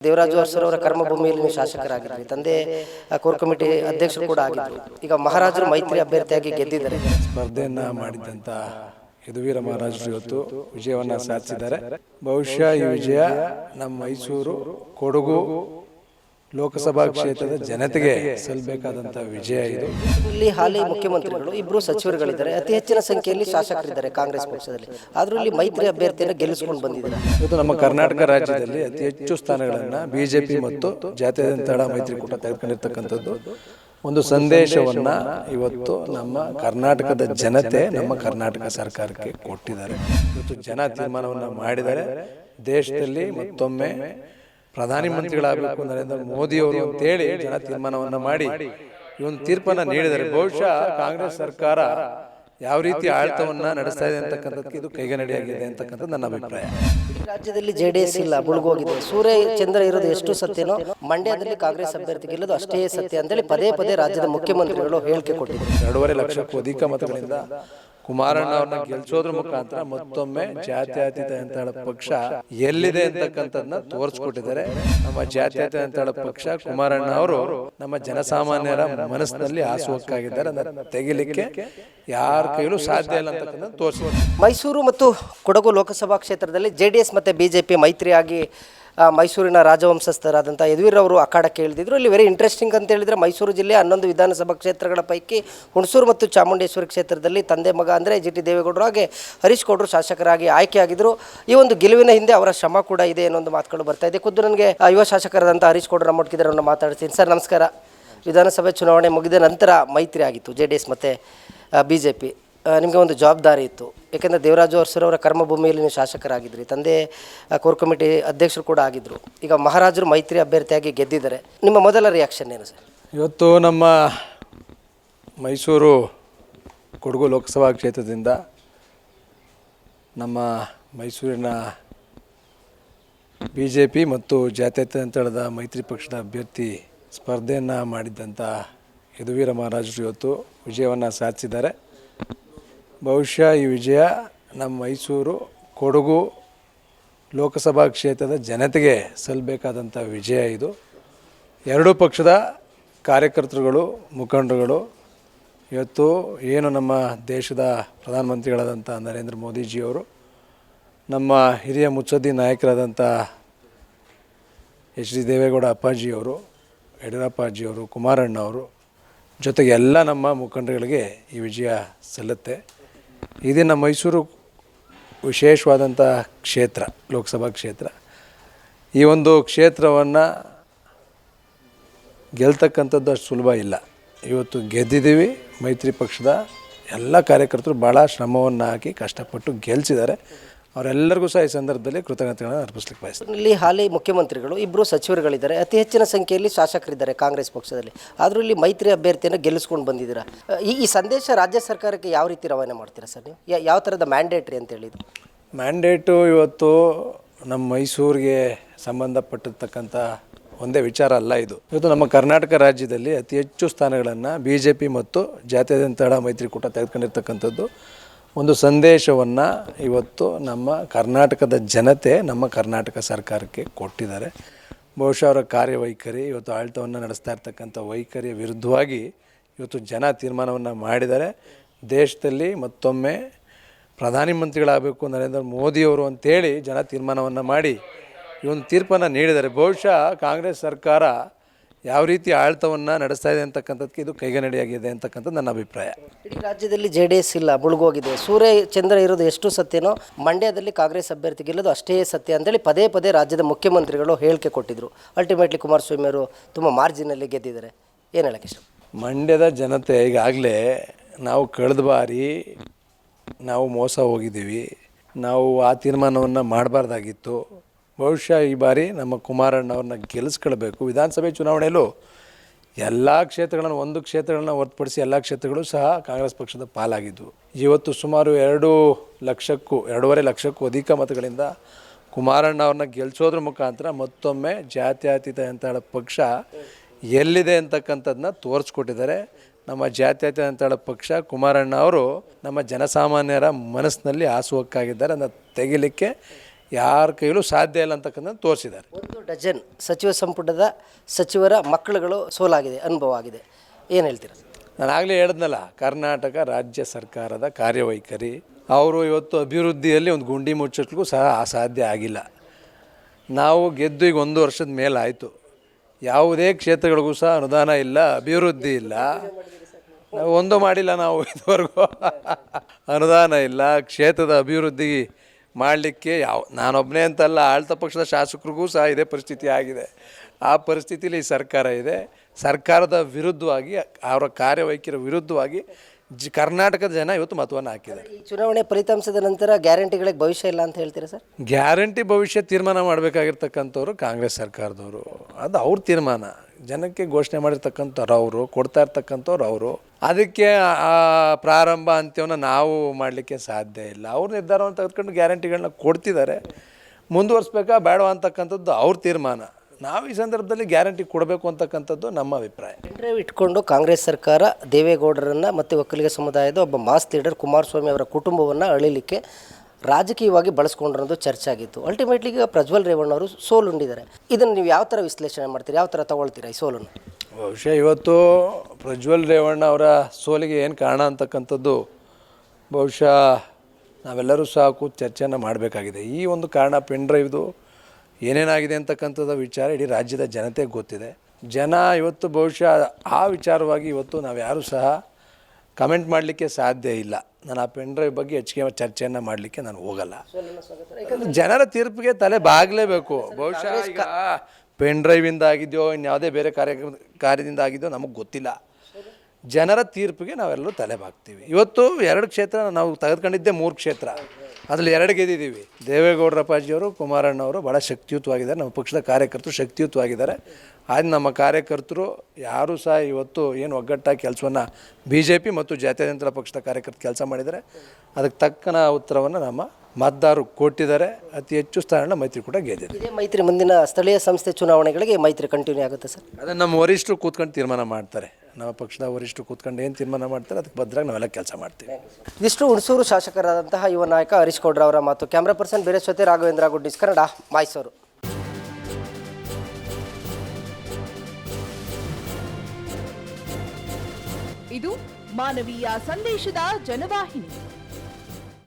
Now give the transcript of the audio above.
ದೇವರಾಜು ಅರಸರ್ ಅವರ ಕರ್ಮಭೂಮಿಯಲ್ಲಿ ನೀವು ಶಾಸಕರಾಗಿದ್ರಿ. ತಂದೆ ಆ, ಕೋರ್ ಕಮಿಟಿ ಅಧ್ಯಕ್ಷರು ಕೂಡ ಆಗಿದ್ದರು ಈಗ ಮಹಾರಾಜರು ಮೈತ್ರಿ ಅಭ್ಯರ್ಥಿಯಾಗಿ ಗೆದ್ದಿದ್ದಾರೆ. ಸ್ಪರ್ಧೆಯನ್ನು ಮಾಡಿದಂತ ಯದುವೀರ ಮಹಾರಾಜರು ಇವತ್ತು ವಿಜಯವನ್ನ ಸಾಧಿಸಿದ್ದಾರೆ. ಬಹುಶಃ ಈ ವಿಜಯ ನಮ್ಮ ಮೈಸೂರು ಕೊಡಗು ಲೋಕಸಭಾ ಕ್ಷೇತ್ರದ ಜನತೆಗೆ ಸಲ್ಲಬೇಕಾದಂತ ವಿಜಯ ಇದು. ಇಲ್ಲಿ ಹಾಲಿ ಮುಖ್ಯಮಂತ್ರಿಗಳು ಇಬ್ಬರು ಸಚಿವರುಗಳಿದ್ದಾರೆ. ಅತಿ ಹೆಚ್ಚಿನ ಸಂಖ್ಯೆಯಲ್ಲಿ ಶಾಸಕರಿದ್ದಾರೆ ಕಾಂಗ್ರೆಸ್ ಪಕ್ಷದಲ್ಲಿ. ಅದರಲ್ಲಿ ಇಲ್ಲಿ ಮೈತ್ರಿ ಅಭ್ಯರ್ಥಿಯನ್ನು ಗೆಲ್ಲಿಸಿಕೊಂಡು ಬಂದಿದ್ದಾರೆ. ಇವತ್ತು ನಮ್ಮ ಕರ್ನಾಟಕ ರಾಜ್ಯದಲ್ಲಿ ಅತಿ ಹೆಚ್ಚು ಸ್ಥಾನಗಳನ್ನ ಬಿಜೆಪಿ ಮತ್ತು ಜಾತ್ಯತೀತ ಮೈತ್ರಿಕೂಟ ತೆಗೆದುಕೊಂಡಿರ್ತಕ್ಕಂಥದ್ದು. ಒಂದು ಸಂದೇಶವನ್ನ ಇವತ್ತು ನಮ್ಮ ಕರ್ನಾಟಕದ ಜನತೆ ನಮ್ಮ ಕರ್ನಾಟಕ ಸರ್ಕಾರಕ್ಕೆ ಕೊಟ್ಟಿದ್ದಾರೆ. ಇವತ್ತು ಜನ ತೀರ್ಮಾನವನ್ನು ಮಾಡಿದ್ದಾರೆ. ದೇಶದಲ್ಲಿ ಮತ್ತೊಮ್ಮೆ ಪ್ರಧಾನಿ ಮಂತ್ರಿಗಳಾಗಬೇಕು ನರೇಂದ್ರ ಮೋದಿ ಅವರು ಅಂತೇಳಿ ಜನ ತೀರ್ಮಾನವನ್ನ ಮಾಡಿ ಈ ಒಂದು ತೀರ್ಪನ್ನು ನೀಡಿದ್ದಾರೆ ಬಹುಶಃ ಕಾಂಗ್ರೆಸ್ ಸರ್ಕಾರ ಯಾವ ರೀತಿ ಆಡಳಿತವನ್ನ ನಡೆಸ್ತಾ ಇದೆ ಅಂತಕ್ಕಂಥದ್ದು ಇದು ಕೈಗನ್ನಡಿಯಾಗಿದೆ ಅಂತಕ್ಕಂಥದ್ದು ನನ್ನ ಅಭಿಪ್ರಾಯ. ರಾಜ್ಯದಲ್ಲಿ ಜೆಡಿಎಸ್ ಇಲ್ಲ ಮುಳುಗೋಗಿದೆ ಸೂರ್ಯ ಚಂದ್ರ ಇರೋದು ಎಷ್ಟು ಸತ್ಯನೋ ಮಂಡ್ಯದಲ್ಲಿ ಕಾಂಗ್ರೆಸ್ ಅಭ್ಯರ್ಥಿ ಗೆಲ್ಲೋದು ಅಷ್ಟೇ ಸತ್ಯ ಅಂತೇಳಿ ಪದೇ ಪದೇ ರಾಜ್ಯದ ಮುಖ್ಯಮಂತ್ರಿಗಳು ಹೇಳಿಕೆ ಕೊಟ್ಟಿದ್ದಾರೆ ಎರಡೂವರೆ ಲಕ್ಷಕ್ಕೂ ಅಧಿಕ ಮತಗಳಿಂದ ಕುಮಾರಣ್ಣ ಅವ್ರನ್ನ ಗೆಲ್ಸೋದ್ರ ಮುಖಾಂತರ ಮತ್ತೊಮ್ಮೆ ಜಾತ್ಯತೀತ ಅಂತ ಪಕ್ಷ ಎಲ್ಲಿದೆ ಅಂತಕ್ಕಂಥದ್ದನ್ನ ತೋರಿಸ್ಕೊಟ್ಟಿದ್ದಾರೆ. ನಮ್ಮ ಜಾತ್ಯತೀತ ಅಂತ ಪಕ್ಷ ಕುಮಾರಣ್ಣ ಅವರು ನಮ್ಮ ಜನಸಾಮಾನ್ಯರ ಮನಸ್ಸಿನಲ್ಲಿ ಹಾಸುಹಕ್ಕಾಗಿದ್ದಾರೆ ಅದನ್ನ ತೆಗಿಲಿಕ್ಕೆ ಯಾರ ಕೈಲೂ ಸಾಧ್ಯ ಇಲ್ಲ ಅಂತಕ್ಕಂಥ ತೋರಿಸ್ಬೋದು ಮೈಸೂರು ಮತ್ತು ಕೊಡಗು ಲೋಕಸಭಾ ಕ್ಷೇತ್ರದಲ್ಲಿ ಜೆ ಡಿ ಎಸ್ ಮತ್ತು ಬಿ ಜೆ ಪಿ ಮೈತ್ರಿಯಾಗಿ ಮೈಸೂರಿನ ರಾಜವಂಶಸ್ಥರಾದಂಥ ಯದುವೀರವರು ಅಖಾಡಕ್ಕೆ ಇಳಿದಿದ್ರು. ಇಲ್ಲಿ ವೆರಿ ಇಂಟ್ರೆಸ್ಟಿಂಗ್ ಅಂತ ಹೇಳಿದರೆ ಮೈಸೂರು ಜಿಲ್ಲೆ ಹನ್ನೊಂದು ವಿಧಾನಸಭಾ ಕ್ಷೇತ್ರಗಳ ಪೈಕಿ ಹುಣಸೂರು ಮತ್ತು ಚಾಮುಂಡೇಶ್ವರಿ ಕ್ಷೇತ್ರದಲ್ಲಿ ತಂದೆ ಮಗ ಅಂದರೆ ಜಿ ಟಿ ದೇವೇಗೌಡರು ಹಾಗೆ ಹರೀಶ್ ಗೌಡರು ಶಾಸಕರಾಗಿ ಆಯ್ಕೆಯಾಗಿದ್ದರು ಈ ಒಂದು ಗೆಲುವಿನ ಹಿಂದೆ ಅವರ ಶ್ರಮ ಕೂಡ ಇದೆ ಅನ್ನೋ ಒಂದು ಮಾತುಗಳು ಬರ್ತಾ ಇದೆ. ಖುದ್ದು ನನಗೆ ಯುವ ಶಾಸಕರಾದಂಥ ಹರೀಶ್ ಗೌಡರು ನಮ್ಮೊಟ್ಟಿದ್ದಾರೆ ಅವ್ರನ್ನ ಮಾತಾಡ್ತೀನಿ ಸರ್, ನಮಸ್ಕಾರ. ವಿಧಾನಸಭೆ ಚುನಾವಣೆ ಮುಗಿದ ನಂತರ ಮೈತ್ರಿ ಆಗಿತ್ತು. ಜೆ ಡಿ ಎಸ್ ಮತ್ತು ಬಿ ಜೆ ಪಿ. ನಿಮಗೆ ಒಂದು ಜವಾಬ್ದಾರಿ ಇತ್ತು. ಏಕೆಂದರೆ ದೇವರಾಜು ಅರಸರು ಕರ್ಮಭೂಮಿಯಲ್ಲಿ ನೀವು ಶಾಸಕರಾಗಿದ್ರಿ. ತಂದೆ ಕೋರ್ ಕಮಿಟಿ ಅಧ್ಯಕ್ಷರು ಕೂಡ ಆಗಿದ್ದರು ಈಗ ಮಹಾರಾಜರು ಮೈತ್ರಿ ಅಭ್ಯರ್ಥಿಯಾಗಿ ಗೆದ್ದಿದ್ದಾರೆ. ನಿಮ್ಮ ಮೊದಲ ರಿಯಾಕ್ಷನ್ ಏನು ಸರ್? ಇವತ್ತು ನಮ್ಮ ಮೈಸೂರು ಕೊಡಗು ಲೋಕಸಭಾ ಕ್ಷೇತ್ರದಿಂದ ನಮ್ಮ ಮೈಸೂರಿನ ಬಿ ಜೆ ಪಿ ಮತ್ತು ಜಾತ್ಯತೀತಳದ ಮೈತ್ರಿ ಪಕ್ಷದ ಅಭ್ಯರ್ಥಿ ಸ್ಪರ್ಧೆಯನ್ನು ಮಾಡಿದ್ದಂಥ ಯದುವೀರ ಮಹಾರಾಜರು ಇವತ್ತು ವಿಜಯವನ್ನು ಸಾಧಿಸಿದ್ದಾರೆ. ಬಹುಶಃ ಈ ವಿಜಯ ನಮ್ಮ ಮೈಸೂರು, ಕೊಡಗು ಲೋಕಸಭಾ ಕ್ಷೇತ್ರದ ಜನತೆಗೆ ಸಲ್ಲಬೇಕಾದಂಥ ವಿಜಯ ಇದು. ಎರಡೂ ಪಕ್ಷದ ಕಾರ್ಯಕರ್ತರುಗಳು, ಮುಖಂಡರುಗಳು, ಇವತ್ತು ಏನು ನಮ್ಮ ದೇಶದ ಪ್ರಧಾನಮಂತ್ರಿಗಳಾದಂಥ ನರೇಂದ್ರ ಮೋದಿಜಿಯವರು, ನಮ್ಮ ಹಿರಿಯ ಮುತ್ಸದ್ದಿ ನಾಯಕರಾದಂಥ ಎಚ್ ಡಿ ದೇವೇಗೌಡ ಅಪ್ಪಾಜಿಯವರು, ಯಡಿಯೂರಪ್ಪಾಜಿಯವರು ಕುಮಾರಣ್ಣ ಅವರು ಜೊತೆಗೆ ಎಲ್ಲ ನಮ್ಮ ಮುಖಂಡರುಗಳಿಗೆ ಈ ವಿಜಯ ಸಲ್ಲುತ್ತೆ. ಇದೇ ನಮ್ಮ ಮೈಸೂರು ವಿಶೇಷವಾದಂಥ ಕ್ಷೇತ್ರ, ಲೋಕಸಭಾ ಕ್ಷೇತ್ರ. ಈ ಒಂದು ಕ್ಷೇತ್ರವನ್ನು ಗೆಲ್ತಕ್ಕಂಥದ್ದು ಅಷ್ಟು ಸುಲಭ ಇಲ್ಲ. ಇವತ್ತು ಗೆದ್ದಿದ್ದೀವಿ, ಮೈತ್ರಿ ಪಕ್ಷದ ಎಲ್ಲ ಕಾರ್ಯಕರ್ತರು ಭಾಳ ಶ್ರಮವನ್ನು ಹಾಕಿ ಕಷ್ಟಪಟ್ಟು ಗೆಲ್ಸಿದ್ದಾರೆ. ಅವರೆಲ್ಲರಿಗೂ ಸಹ ಈ ಸಂದರ್ಭದಲ್ಲಿ ಕೃತಜ್ಞತೆಗಳನ್ನು ಅರ್ಪಿಸಲಿಕ್ಕೆ ಬಯಸ್ತೇನೆ. ಇಲ್ಲಿ ಹಾಲಿ ಮುಖ್ಯಮಂತ್ರಿಗಳು ಇಬ್ಬರು ಸಚಿವರುಗಳಿದ್ದಾರೆ. ಅತಿ ಹೆಚ್ಚಿನ ಸಂಖ್ಯೆಯಲ್ಲಿ ಶಾಸಕರಿದ್ದಾರೆ ಕಾಂಗ್ರೆಸ್ ಪಕ್ಷದಲ್ಲಿ. ಆದರೂ ಇಲ್ಲಿ ಮೈತ್ರಿ ಅಭ್ಯರ್ಥಿಯನ್ನು ಗೆಲ್ಲಿಸ್ಕೊಂಡು ಬಂದಿದ್ದೀರಾ? ಈ ಈ ಸಂದೇಶ ರಾಜ್ಯ ಸರ್ಕಾರಕ್ಕೆ ಯಾವ ರೀತಿ ರವಾನೆ ಮಾಡ್ತೀರಾ ಸರ್ ನೀವು? ಯಾವ ಥರದ ಮ್ಯಾಂಡೇಟ್ರಿ ಅಂತ ಹೇಳಿದ್ರು ಮ್ಯಾಂಡೇಟು ಇವತ್ತು ನಮ್ಮ ಮೈಸೂರಿಗೆ ಸಂಬಂಧಪಟ್ಟಿರ್ತಕ್ಕಂಥ ಒಂದೇ ವಿಚಾರ ಅಲ್ಲ ಇದು. ಇವತ್ತು ನಮ್ಮ ಕರ್ನಾಟಕ ರಾಜ್ಯದಲ್ಲಿ ಅತಿ ಹೆಚ್ಚು ಸ್ಥಾನಗಳನ್ನು ಬಿ ಜೆ ಪಿ ಮತ್ತು ಜಾತ್ಯತೀತ ಮೈತ್ರಿಕೂಟ ತೆಗೆದುಕೊಂಡಿರ್ತಕ್ಕಂಥದ್ದು. ಒಂದು ಸಂದೇಶವನ್ನು ಇವತ್ತು ನಮ್ಮ ಕರ್ನಾಟಕದ ಜನತೆ, ನಮ್ಮ ಕರ್ನಾಟಕ ಸರ್ಕಾರಕ್ಕೆ ಕೊಟ್ಟಿದ್ದಾರೆ. ಬಹುಶಃ ಅವರ ಕಾರ್ಯವೈಖರಿ, ಇವತ್ತು ಆಡಳಿತವನ್ನು ನಡೆಸ್ತಾ ಇರ್ತಕ್ಕಂಥ ವೈಖರಿಯ ವಿರುದ್ಧವಾಗಿ ಇವತ್ತು ಜನ ತೀರ್ಮಾನವನ್ನು ಮಾಡಿದ್ದಾರೆ. ದೇಶದಲ್ಲಿ ಮತ್ತೊಮ್ಮೆ ಪ್ರಧಾನಿ ಮಂತ್ರಿಗಳಾಗಬೇಕು ನರೇಂದ್ರ ಮೋದಿಯವರು ಅಂತೇಳಿ ಜನ ತೀರ್ಮಾನವನ್ನು ಮಾಡಿ ಈ ಒಂದು ತೀರ್ಪನ್ನು ನೀಡಿದ್ದಾರೆ. ಬಹುಶಃ ಕಾಂಗ್ರೆಸ್ ಸರ್ಕಾರ ಯಾವ ರೀತಿ ಆಳ್ತವನ್ನು ನಡೆಸ್ತಾ ಇದೆ ಅಂತಕ್ಕಂಥದ್ದಕ್ಕೆ ಇದು ಕೈಗನ್ನಡಿಯಾಗಿದೆ ಅಂತಕ್ಕಂಥದ್ದು ನನ್ನ ಅಭಿಪ್ರಾಯ. ಇಡೀ ರಾಜ್ಯದಲ್ಲಿ ಜೆ ಡಿ ಎಸ್ ಇಲ್ಲ ಮುಳುಗೋಗಿದೆ. ಸೂರ್ಯ ಚಂದ್ರ ಇರೋದು ಎಷ್ಟು ಸತ್ಯನೋ ಮಂಡ್ಯದಲ್ಲಿ ಕಾಂಗ್ರೆಸ್ ಅಭ್ಯರ್ಥಿ ಗೆಲ್ಲೋದು ಅಷ್ಟೇ ಸತ್ಯ ಅಂತೇಳಿ ಪದೇ ಪದೇ ರಾಜ್ಯದ ಮುಖ್ಯಮಂತ್ರಿಗಳು ಹೇಳಿಕೆ ಕೊಟ್ಟಿದ್ರು. ಅಲ್ಟಿಮೇಟ್ಲಿ ಕುಮಾರಸ್ವಾಮಿ ಅವರು ತುಂಬ ಮಾರ್ಜಿನಲ್ಲಿ ಗೆದ್ದಿದ್ದಾರೆ. ಏನು ಹೇಳಕ್ಕೆ ಇಷ್ಟ? ಮಂಡ್ಯದ ಜನತೆ ಈಗಾಗಲೇ ನಾವು ಕಳೆದ ಬಾರಿ ನಾವು ಮೋಸ ಹೋಗಿದ್ದೀವಿ. ನಾವು ಆ ತೀರ್ಮಾನವನ್ನು ಮಾಡಬಾರ್ದಾಗಿತ್ತು. ಬಹುಶಃ ಈ ಬಾರಿ ನಮ್ಮ ಕುಮಾರಣ್ಣ ಅವ್ರನ್ನ ಗೆಲ್ಲಿಸ್ಕೊಳ್ಬೇಕು. ವಿಧಾನಸಭೆ ಚುನಾವಣೆಯಲ್ಲೂ ಎಲ್ಲ ಕ್ಷೇತ್ರಗಳನ್ನು, ಒಂದು ಕ್ಷೇತ್ರಗಳನ್ನ ಹೊರತುಪಡಿಸಿ ಎಲ್ಲ ಕ್ಷೇತ್ರಗಳು ಸಹ ಕಾಂಗ್ರೆಸ್ ಪಕ್ಷದ ಪಾಲಾಗಿದ್ದವು ಇವತ್ತು ಸುಮಾರು ಎರಡು ಲಕ್ಷಕ್ಕೂ, ಎರಡೂವರೆ ಲಕ್ಷಕ್ಕೂ ಅಧಿಕ ಮತಗಳಿಂದ ಕುಮಾರಣ್ಣ ಅವ್ರನ್ನ ಗೆಲ್ಲಿಸೋದ್ರ ಮುಖಾಂತರ ಮತ್ತೊಮ್ಮೆ ಜಾತ್ಯತೀತ ಅಂತ ಪಕ್ಷ ಎಲ್ಲಿದೆ ಅಂತಕ್ಕಂಥದ್ದನ್ನ ತೋರಿಸ್ಕೊಟ್ಟಿದ್ದಾರೆ. ನಮ್ಮ ಜಾತ್ಯತೀತ ಅಂತ ಪಕ್ಷ ಕುಮಾರಣ್ಣ ಅವರು ನಮ್ಮ ಜನಸಾಮಾನ್ಯರ ಮನಸ್ಸಿನಲ್ಲಿ ಹಾಸುವಕ್ಕಾಗಿದ್ದಾರೆ ಅದನ್ನು ತೆಗಿಲಿಕ್ಕೆ ಯಾರ ಕೈಲೂ ಸಾಧ್ಯ ಇಲ್ಲ ಅಂತಕ್ಕಂಥ ತೋರಿಸಿದ್ದಾರೆ. ಒಂದು ಡಜನ್ ಸಚಿವ ಸಂಪುಟದ ಸಚಿವರ ಮಕ್ಕಳುಗಳು ಸೋಲಾಗಿದೆ ಅನುಭವ ಆಗಿದೆ. ಏನು ಹೇಳ್ತೀರಾ? ನಾನು ಆಗಲೇ ಹೇಳಿದ್ನಲ್ಲ ಕರ್ನಾಟಕ ರಾಜ್ಯ ಸರ್ಕಾರದ ಕಾರ್ಯವೈಖರಿ. ಅವರು ಇವತ್ತು ಅಭಿವೃದ್ಧಿಯಲ್ಲಿ ಒಂದು ಗುಂಡಿ ಮುಚ್ಚಟ್ಲಿಗೂ ಸಹ ಅಸಾಧ್ಯ ಆಗಿಲ್ಲ. ನಾವು ಗೆದ್ದು ಈಗ ಒಂದು ವರ್ಷದ ಮೇಲೆ ಆಯಿತು. ಯಾವುದೇ ಕ್ಷೇತ್ರಗಳಿಗೂ ಸಹ ಅನುದಾನ ಇಲ್ಲ ಅಭಿವೃದ್ಧಿ ಇಲ್ಲ. ನಾವು ಒಂದು ಮಾಡಿಲ್ಲ ನಾವು ಇದುವರೆಗೂ. ಅನುದಾನ ಇಲ್ಲ ಕ್ಷೇತ್ರದ ಅಭಿವೃದ್ಧಿ ಮಾಡಲಿಕ್ಕೆ ಯಾವ ನಾನೊಬ್ಬನೇ ಅಂತಲ್ಲ ಆಳ್ತ ಪಕ್ಷದ ಶಾಸಕರಿಗೂ ಸಹ ಇದೇ ಪರಿಸ್ಥಿತಿ ಆಗಿದೆ. ಆ ಪರಿಸ್ಥಿತಿಲಿ ಈ ಸರ್ಕಾರ ಇದೆ. ಸರ್ಕಾರದ ವಿರುದ್ಧವಾಗಿ ಅವರ ಕಾರ್ಯವೈಖರಿ ವಿರುದ್ಧವಾಗಿ ಜಿ ಕರ್ನಾಟಕದ ಜನ ಇವತ್ತು ಮತವನ್ನು ಹಾಕಿದ್ದಾರೆ. ಚುನಾವಣೆ ಫಲಿತಾಂಶದ ನಂತರ ಗ್ಯಾರಂಟಿಗಳಿಗೆ ಭವಿಷ್ಯ ಇಲ್ಲ ಅಂತ ಹೇಳ್ತೀರಾ ಸರ್? ಗ್ಯಾರಂಟಿ ಭವಿಷ್ಯ ತೀರ್ಮಾನ ಮಾಡಬೇಕಾಗಿರ್ತಕ್ಕಂಥವ್ರು ಕಾಂಗ್ರೆಸ್ ಸರ್ಕಾರದವರು. ಅದು ಅವ್ರ ತೀರ್ಮಾನ. ಜನಕ್ಕೆ ಘೋಷಣೆ ಮಾಡಿರ್ತಕ್ಕಂಥವ್ರು ಅವರು, ಕೊಡ್ತಾ ಇರ್ತಕ್ಕಂಥವ್ರು ಅವರು, ಅದಕ್ಕೆ ಆ ಪ್ರಾರಂಭ ಅಂತ್ಯವನ್ನು ನಾವು ಮಾಡಲಿಕ್ಕೆ ಸಾಧ್ಯ ಇಲ್ಲ. ಅವ್ರ ನಿರ್ಧಾರವನ್ನು ತೆಗೆದುಕೊಂಡು ಗ್ಯಾರಂಟಿಗಳನ್ನ ಕೊಡ್ತಿದ್ದಾರೆ. ಮುಂದುವರಿಸ್ಬೇಕಾ ಬೇಡವಾ ಅಂತಕ್ಕಂಥದ್ದು ಅವ್ರ ತೀರ್ಮಾನ. ನಾವು ಈ ಸಂದರ್ಭದಲ್ಲಿ ಗ್ಯಾರಂಟಿ ಕೊಡಬೇಕು ಅಂತಕ್ಕಂಥದ್ದು ನಮ್ಮ ಅಭಿಪ್ರಾಯ. ಡ್ರೈವ್ ಇಟ್ಕೊಂಡು ಕಾಂಗ್ರೆಸ್ ಸರ್ಕಾರ, ದೇವೇಗೌಡರನ್ನು ಮತ್ತು ಒಕ್ಕಲಿಗ ಸಮುದಾಯದ ಒಬ್ಬ ಮಾಸ್ ಲೀಡರ್ ಕುಮಾರಸ್ವಾಮಿ ಅವರ ಕುಟುಂಬವನ್ನು ಅಳಿಲಿಕ್ಕೆ ರಾಜಕೀಯವಾಗಿ ಬಳಸ್ಕೊಂಡಿರೋದು ಚರ್ಚೆ ಆಗಿತ್ತು. ಅಲ್ಟಿಮೇಟ್ಲಿ ಈಗ ಪ್ರಜ್ವಲ್ ರೇವಣ್ಣ ಅವರು ಸೋಲುಂಡಿದ್ದಾರೆ ಇದನ್ನು ನೀವು ಯಾವ ಥರ ವಿಶ್ಲೇಷಣೆ ಮಾಡ್ತೀರಿ? ಯಾವ ಥರ ತಗೊಳ್ತೀರಾ ಈ ಸೋಲನ್ನು? ಬಹುಶಃ ಇವತ್ತು ಪ್ರಜ್ವಲ್ ರೇವಣ್ಣ ಅವರ ಸೋಲಿಗೆ ಏನು ಕಾರಣ ಅಂತಕ್ಕಂಥದ್ದು ಬಹುಶಃ ನಾವೆಲ್ಲರೂ ಸಹ ಕೂತು ಚರ್ಚೆಯನ್ನು ಮಾಡಬೇಕಾಗಿದೆ. ಈ ಒಂದು ಕಾರಣ ಪೆನ್ ಡ್ರೈವ್ದು ಏನೇನಾಗಿದೆ ಅಂತಕ್ಕಂಥದ್ದು ವಿಚಾರ ಇಡೀ ರಾಜ್ಯದ ಜನತೆಗೆ ಗೊತ್ತಿದೆ. ಜನ ಇವತ್ತು ಬಹುಶಃ ಆ ವಿಚಾರವಾಗಿ ಇವತ್ತು ನಾವು ಯಾರೂ ಸಹ ಕಮೆಂಟ್ ಮಾಡಲಿಕ್ಕೆ ಸಾಧ್ಯ ಇಲ್ಲ. ನಾನು ಆ ಪೆನ್ ಡ್ರೈವ್ ಬಗ್ಗೆ ಹೆಚ್ಚಿಗೆ ಚರ್ಚೆಯನ್ನು ಮಾಡಲಿಕ್ಕೆ ನಾನು ಹೋಗಲ್ಲ. ಜನರ ತೀರ್ಪಿಗೆ ತಲೆ ಬಾಗಲೇಬೇಕು. ಬಹುಶಃ ಈಗ ಪೆನ್ ಡ್ರೈವಿಂದ ಆಗಿದೆಯೋ ಇನ್ಯಾವುದೇ ಬೇರೆ ಕಾರ್ಯ ಕಾರ್ಯದಿಂದ ಆಗಿದೆಯೋ ನಮಗೆ ಗೊತ್ತಿಲ್ಲ. ಜನರ ತೀರ್ಪಿಗೆ ನಾವೆಲ್ಲರೂ ತಲೆ ಬಾಗ್ತೀವಿ ಇವತ್ತು ಎರಡು ಕ್ಷೇತ್ರ ನಾವು ತೆಗೆದುಕೊಂಡಿದ್ದೆ ಮೂರು ಕ್ಷೇತ್ರ. ಅದರಲ್ಲಿ ಎರಡು ಗೆದ್ದಿದ್ದೀವಿ. ದೇವೇಗೌಡರ ಅಪ್ಪಾಜಿಯವರು ಕುಮಾರಣ್ಣವರು ಭಾಳ ಶಕ್ತಿಯುತವಾಗಿದ್ದಾರೆ. ನಮ್ಮ ಪಕ್ಷದ ಕಾರ್ಯಕರ್ತರು ಶಕ್ತಿಯುತವಾಗಿದ್ದಾರೆ. ಆದ ನಮ್ಮ ಕಾರ್ಯಕರ್ತರು ಯಾರೂ ಸಹ ಇವತ್ತು ಏನು ಒಗ್ಗಟ್ಟಾಗಿ ಕೆಲಸವನ್ನು ಬಿ ಜೆ ಪಿ ಮತ್ತು ಜಾತ್ಯತೀತ ಪಕ್ಷದ ಕಾರ್ಯಕರ್ತರು ಕೆಲಸ ಮಾಡಿದ್ದಾರೆ. ಅದಕ್ಕೆ ತಕ್ಕನ ಉತ್ತರವನ್ನು ನಮ್ಮ ಮತದಾರರು ಕೊಟ್ಟಿದ್ದಾರೆ. ಅತಿ ಹೆಚ್ಚು ಸ್ಥಾನ ಮೈತ್ರಿಕೂಟ ಗೆದ್ದಿದೆ. ಇದೇ ಮೈತ್ರಿ ಮುಂದಿನ ಸ್ಥಳೀಯ ಸಂಸ್ಥೆ ಚುನಾವಣೆಗಳಿಗೆ ಮೈತ್ರಿ ಕಂಟಿನ್ಯೂ ಆಗುತ್ತೆ ಸರ್? ಅದನ್ನು ನಮ್ಮ ವರಿಷ್ಠರು ಕೂತ್ಕೊಂಡು ತೀರ್ಮಾನ ಮಾಡ್ತಾರೆ. ನಮ್ಮ ಪಕ್ಷದ ವರಿಷ್ಠರು ಕೂತ್ಕೊಂಡು ಏನು ತೀರ್ಮಾನ ಮಾಡ್ತಾರೆ? ಅದಕ್ಕೆ ಭದ್ರಾಗಿ ನಾವೆಲ್ಲ ಕೆಲಸ ಮಾಡ್ತೀವಿ. ಇದಿಷ್ಟು ಹುಣಸೂರು ಶಾಸಕರಾದಂತಹ ಯುವ ನಾಯಕ ಹರೀಶ್ ಗೌಡ್ರ ಅವರ ಮಾತು. ಕ್ಯಾಮ್ರಾ ಪರ್ಸನ್ ಬೇರೆಸ್ವತಿ ರಾಘವೇಂದ್ರ ಗುಡ್ಡಿಸ್ ಕನ್ನಡ ಮೈಸೂರು. ಇದು ಮಾನವೀಯ ಸಂದೇಶದ ಜನವಾಹಿನಿ.